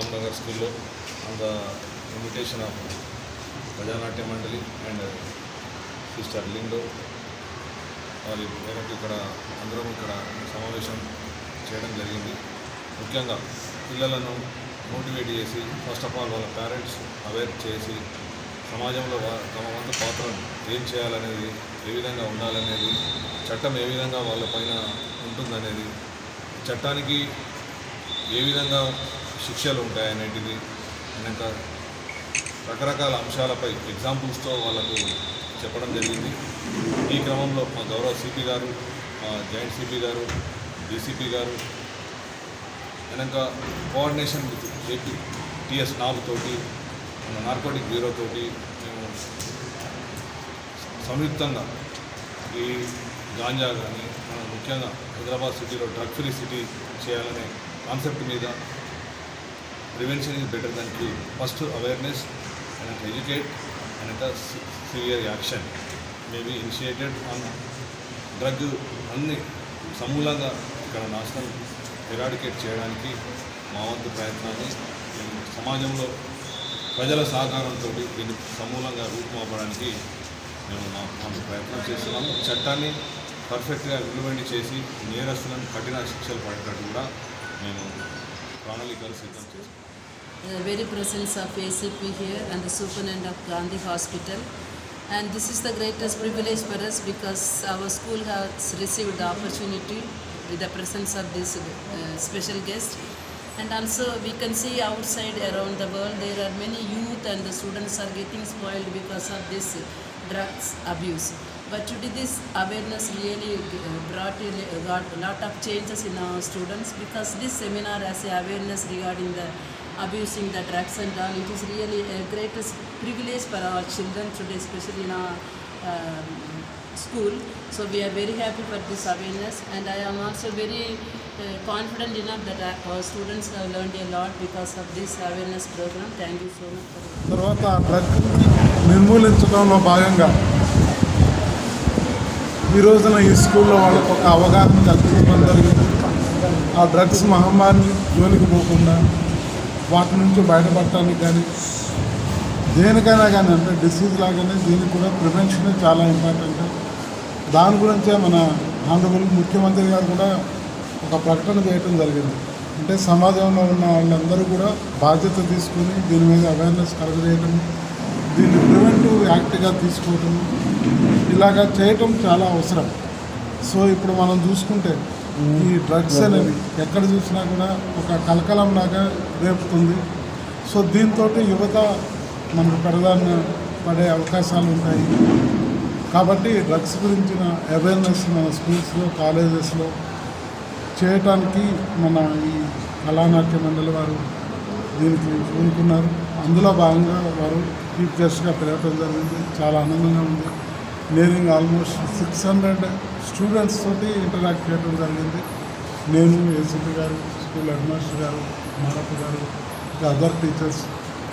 రామ్నగర్ స్కూల్లో on the invitation of Prajanatya Mandali and sister లిండో వారి మేరకు ఇక్కడ అందరం ఇక్కడ సమావేశం చేయడం జరిగింది. ముఖ్యంగా పిల్లలను మోటివేట్ చేసి ఫస్ట్ ఆఫ్ ఆల్ వాళ్ళ పేరెంట్స్ అవేర్ చేసి సమాజంలో తమ వంతు పాత్రను ఏం చేయాలనేది ఏ విధంగా ఉండాలనేది చట్టం ఏ విధంగా వాళ్ళ పైన ఉంటుందనేది చట్టానికి ఏ విధంగా శిక్షలు ఉంటాయి అనేటివి ఇంకా రకరకాల అంశాలపై ఎగ్జాంపుల్స్తో వాళ్ళకు చెప్పడం జరిగింది. ఈ క్రమంలో మా గౌరవ సిపి గారు మా జాయింట్ సిపి గారు డీసీపీ గారు వెనక coordination with AP TS NAB తోటి మన నార్కోటిక్ బ్యూరో తోటి మేము సంయుక్తంగా ఈ గాంజా కానీ మనం ముఖ్యంగా హైదరాబాద్ సిటీలో డ్రగ్ ఫ్రీ సిటీ చేయాలనే కాన్సెప్ట్ మీద prevention is better than cure first awareness and educate and severe action maybe initiated on drug అన్ని సమూలంగా ఇక్కడ నాశనం ఎరాడికేట్ చేయడానికి మా వంతు ప్రయత్నాన్ని మేము సమాజంలో ప్రజల సహకారంతో దీన్ని సమూలంగా రూపుమాపడానికి మేము మా మా ప్రయత్నం చేస్తున్నాము. చట్టాన్ని పర్ఫెక్ట్గా ఇంప్లిమెంట్ చేసి నేరస్తులను కఠిన శిక్షలు పడేటట్టు కూడా మేము ప్రణాళికలు సిద్ధం చేస్తాం the very presence of ACP here and the superintendent of Gandhi Hospital. And this is the greatest privilege for us because our school has received the opportunity with the presence of this uh, special guest. And also we can see outside around the world there are many youth and the students are getting spoiled because of this drugs abuse. But today this awareness really uh, brought a lot of changes in our students because this seminar has awareness regarding the abusing the drugs and all. It is really a greatest privilege for our children today, especially in our um, school. So we are very happy for this awareness and I am also very uh, confident enough that our students have learned a lot because of this awareness program. Thank you so much for it. తర్వాత drug నిర్మూలించడంలో భాగంగా ఈ రోజున ఈ స్కూల్లో వాళ్ళకు ఒక అవగాహన కల్పించడం జరిగింది ఆ డ్రగ్స్ మహమ్మారిని జోలికి పోకుండా వాటి నుంచి బయటపడటానికి కానీ దేనికైనా కానీ అంటే డిసీజ్ లాగానే దీనికి కూడా ప్రివెన్షన్ చాలా ఇంపార్టెంట్ దాని గురించే మన ఆంధ్రప్రదేశ్ ముఖ్యమంత్రి గారు కూడా ఒక ప్రకటన చేయటం జరిగింది. అంటే సమాజంలో ఉన్న వాళ్ళందరూ కూడా బాధ్యత తీసుకుని దీని మీద అవేర్నెస్ కలగజేయటం దీన్ని ప్రివెంటివ్ యాక్ట్గా తీసుకోవటం ఇలాగా చేయటం చాలా అవసరం. సో ఇప్పుడు మనం చూసుకుంటే ఈ డ్రగ్స్ అనేవి ఎక్కడ చూసినా కూడా ఒక కలకలం లాగా రేపుతుంది. సో దీంతో యువత మనకు పెడదాన్ని పడే అవకాశాలు ఉంటాయి. కాబట్టి డ్రగ్స్ గురించిన అవేర్నెస్ మన స్కూల్స్లో కాలేజెస్లో చేయటానికి మన ఈ కళానాట్య మండలి వారు దీనికి పూనుకున్నారు. అందులో భాగంగా వారు చీఫ్ గెస్ట్గా పిలవటం జరిగింది. చాలా ఆనందంగా ఉంది. నేను ఆల్మోస్ట్ సిక్స్ హండ్రెడ్ స్టూడెంట్స్ తోటి ఇంటరాక్ట్ చేయడం జరిగింది. నేను ఏసీపీ గారు స్కూల్ హెడ్ మాస్టర్ గారు మారప్ప గారు ఇంకా అదర్ టీచర్స్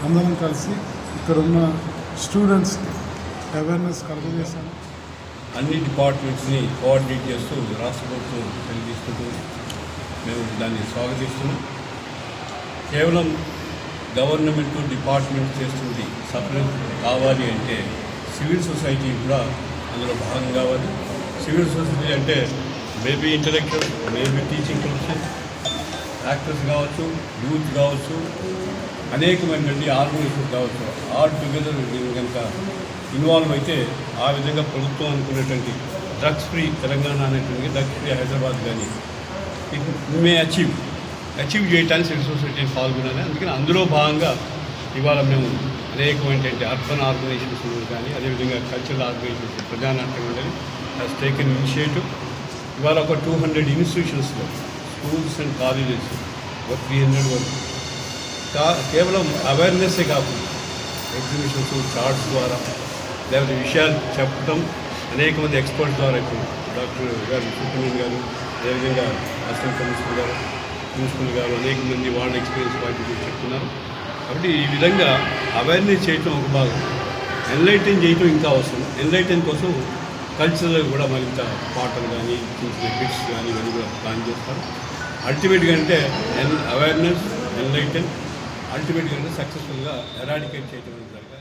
అందరం కలిసి ఇక్కడ ఉన్న స్టూడెంట్స్కి అవేర్నెస్ కలుగజేశాను అన్ని డిపార్ట్మెంట్స్ని కోఆర్డినేట్ చేస్తూ రాష్ట్ర ప్రభుత్వం కలిగిస్తూ మేము దాన్ని స్వాగతిస్తున్నాం. కేవలం గవర్నమెంట్ డిపార్ట్మెంట్ చేస్తుంది సపరేట్ కావాలి అంటే సివిల్ సొసైటీ కూడా అందులో భాగం కావాలి. సివిల్ సొసైటీ అంటే maybe intellectual maybe teaching profession actors కావచ్చు యూత్ కావచ్చు అనేకమైనటువంటి ఆర్గనైజేషన్ కావచ్చు ఆల్ టుగెదర్ దీని కనుక ఇన్వాల్వ్ అయితే ఆ విధంగా ప్రభుత్వం అనుకునేటువంటి డ్రగ్స్ ఫ్రీ తెలంగాణ అనేటువంటి డ్రగ్స్ ఫ్రీ హైదరాబాద్ కానీ ఇట్ మే అచీవ్ అచీవ్ చేయడానికి సివిల్ సొసైటీ పాల్గొనాలి. అందుకని అందులో భాగంగా ఇవాళ మేము అనేకమైనటువంటి అర్బన్ ఆర్గనైజేషన్స్ కానీ అదేవిధంగా కల్చరల్ ఆర్గనైజేషన్స్ ప్రజానాట్యం ఉండేది హాస్ టేకెన్ ఇనిషియేటివ్ ఇవాళ ఒక టూ హండ్రెడ్ ఇన్స్టిట్యూషన్స్లో స్కూల్స్ అండ్ కాలేజెస్ ఒక త్రీ హండ్రెడ్ వరకు. కా కేవలం అవేర్నెస్సే కాకుండా ఎగ్జిబిషన్స్ చార్ట్స్ ద్వారా లేకపోతే విషయాలు చెప్పడం అనేక మంది ఎక్స్పర్ట్స్ ద్వారా ఇప్పుడు డాక్టర్ గారు సుబ్రహ్మణ్యం గారు అదేవిధంగా అసిస్టెంట్ కమిషనర్ గారు ప్రిన్సిపల్ గారు అనేక మంది వాళ్ళ ఎక్స్పీరియన్స్ వాటి చెప్తున్నారు. కాబట్టి ఈ విధంగా అవేర్నెస్ చేయటం ఒక భాగం. ఎన్లైటన్ చేయటం ఇంకా అవసరం. ఎన్లైటన్ కోసం కల్చరల్ కూడా మరింత పాటలు కానీ చిన్న చిన్న బిట్స్ కానీ ఇవన్నీ కూడా ప్లాన్ చేస్తారు. అల్టిమేట్గా అంటే ఎన్ అవేర్నెస్ ఎన్లైటన్ అల్టిమేట్గా సక్సెస్ఫుల్గా ఎరాడికేట్ చేయడం జరిగింది